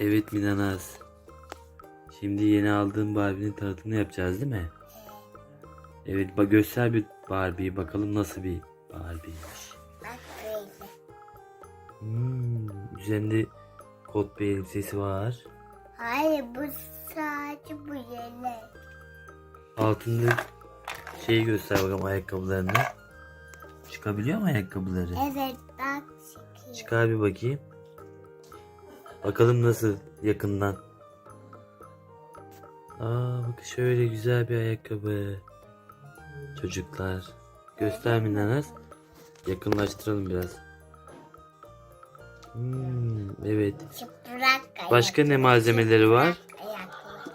Evet Minanaz. Şimdi yeni aldığım Barbie'nin tanıtımını yapacağız değil mi? Evet bak göster bir Barbie'yi bakalım nasıl bir Barbie'ymiş. Bak böyle. Hmm, üzerinde kot bir elbisesi var. Hayır bu sadece bu yelek. Altında şeyi göster bakalım ayakkabılarını. Çıkabiliyor mu ayakkabıları? Evet bak çıkıyor. Çıkar bir bakayım. Bakalım nasıl yakından. Aa bak şöyle güzel bir ayakkabı. Çocuklar. Göster Minanaz. Yakınlaştıralım biraz. Hmm, evet. Başka ne malzemeleri var? ayakkabı.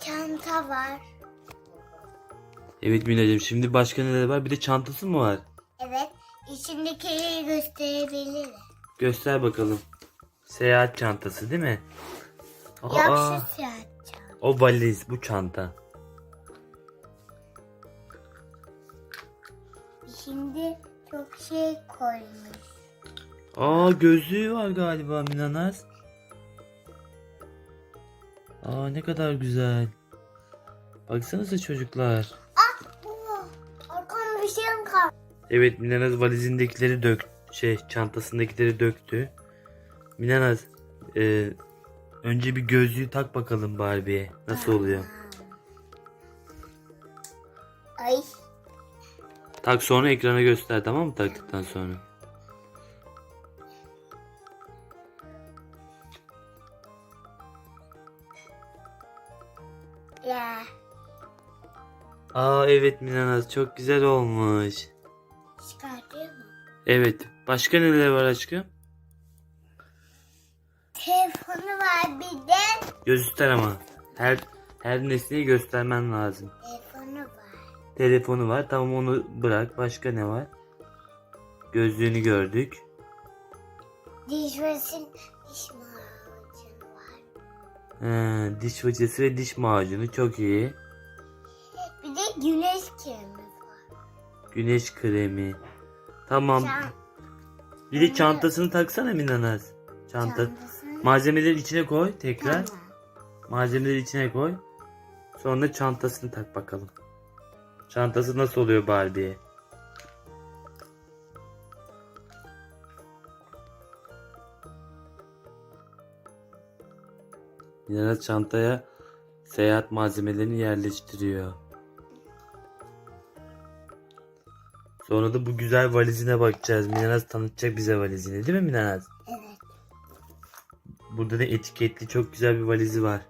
Çanta var. Evet Minacığım şimdi başka neler var? Bir de çantası mı var? Evet. İçindekileri gösterebilirim. Göster bakalım. Seyahat çantası değil mi? Aa, Yok şu siyah çanta. o valiz bu çanta. Şimdi çok şey koymuş. Aa gözlüğü var galiba Minanaz. Aa ne kadar güzel. Baksanıza çocuklar. Bu. Arkamda bir şey kaldı? Evet Minanaz valizindekileri dök şey çantasındakileri döktü. Minanaz e, önce bir gözlüğü tak bakalım Barbie'ye. Nasıl oluyor? Ay. Tak sonra ekrana göster tamam mı taktıktan sonra? Ya. Aa evet Minanaz çok güzel olmuş. Çıkartıyor mu? Evet. Başka neler var aşkım? Telefonu var bir de. Göster ama. Her her nesneyi göstermen lazım. Telefonu var. Telefonu var. Tamam onu bırak. Başka ne var? Gözlüğünü gördük. Dişvesin diş macunu var. Ha, diş fırçası ve diş macunu çok iyi. Bir de güneş kremi var. Güneş kremi. Tamam. Çan- Bir de çantasını taksana Minanaz. Çanta. çantasını- Malzemeleri içine koy tekrar. Tamam. Malzemeleri içine koy. Sonra çantasını tak bakalım. Çantası nasıl oluyor Barbie'ye? Minanaz çantaya seyahat malzemelerini yerleştiriyor. Sonra da bu güzel valizine bakacağız. Minanaz tanıtacak bize valizini değil mi Minanaz? Burada da etiketli çok güzel bir valizi var.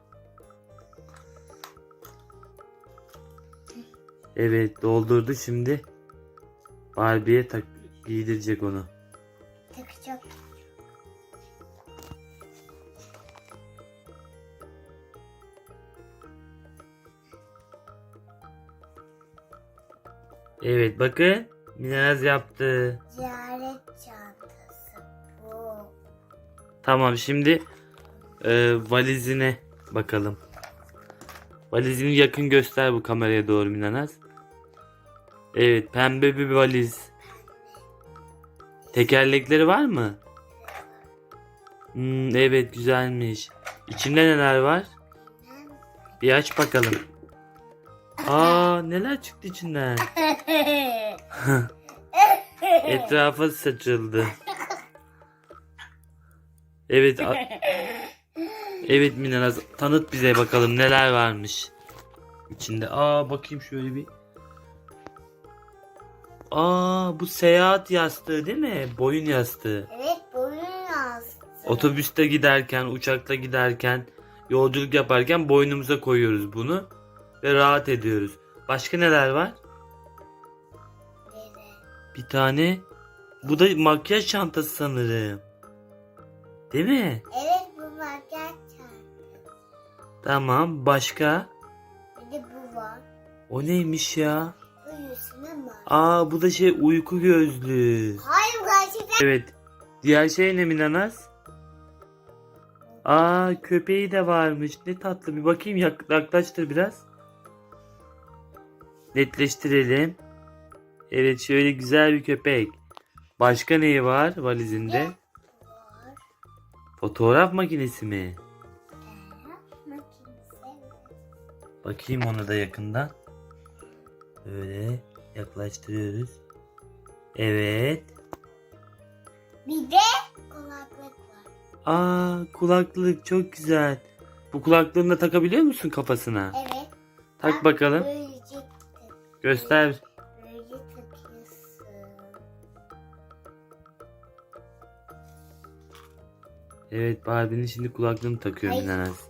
Evet doldurdu şimdi. Barbie'ye tak giydirecek onu. Takacak. Evet bakın Minaz yaptı. Ziyaret çantası. Tamam şimdi e, valizine bakalım. Valizini yakın göster bu kameraya doğru Minanaz. Evet pembe bir valiz. Tekerlekleri var mı? Hmm, evet güzelmiş. İçinde neler var? Bir aç bakalım. Aa neler çıktı içinden? Etrafa saçıldı. Evet. evet Minanaz tanıt bize bakalım neler varmış. içinde. Aa bakayım şöyle bir. Aa bu seyahat yastığı değil mi? Boyun yastığı. evet boyun yastığı. Otobüste giderken, uçakta giderken, yolculuk yaparken boynumuza koyuyoruz bunu ve rahat ediyoruz. Başka neler var? Evet. Bir tane bu da makyaj çantası sanırım. Değil mi? Evet bu makyaj çantası. Tamam. Başka? Bir de bu var. O neymiş ya? Yüzüne var. Aa bu da şey uyku gözlüğü. Hayır gerçekten. Evet. Diğer şey ne Minanas? Aa köpeği de varmış. Ne tatlı. Bir bakayım yak- yaklaştır biraz. Netleştirelim. Evet şöyle güzel bir köpek. Başka neyi var valizinde? Var. Fotoğraf makinesi mi? Bakayım ona da yakından. Böyle yaklaştırıyoruz. Evet. Bir de kulaklık var. Aa kulaklık çok güzel. Bu kulaklığını da takabiliyor musun kafasına? Evet. Tak Bak, bakalım. Göster. Evet Barbie'nin şimdi kulaklığını takıyor Hayır. Minanaz.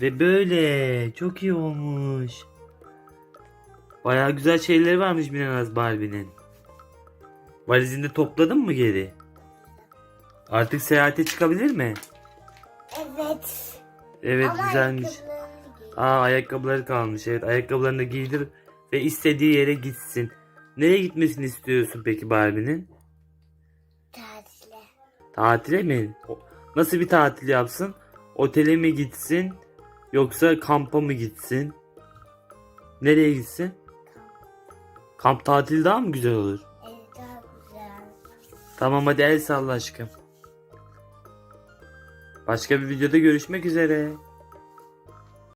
Ve böyle çok iyi olmuş. Bayağı güzel şeyleri varmış Minanaz Barbie'nin. Valizinde topladın mı geri? Artık seyahate çıkabilir mi? Evet. Evet Ama güzelmiş. ayakkabılarını giy. Aa ayakkabıları kalmış. Evet ayakkabılarını giydir ve istediği yere gitsin. Nereye gitmesini istiyorsun peki Barbie'nin? Tatile. Mi? Nasıl bir tatil yapsın? Otele mi gitsin? Yoksa kampa mı gitsin? Nereye gitsin? Kamp tatili daha mı güzel olur? Evet daha güzel. Tamam hadi el salla aşkım. Başka bir videoda görüşmek üzere.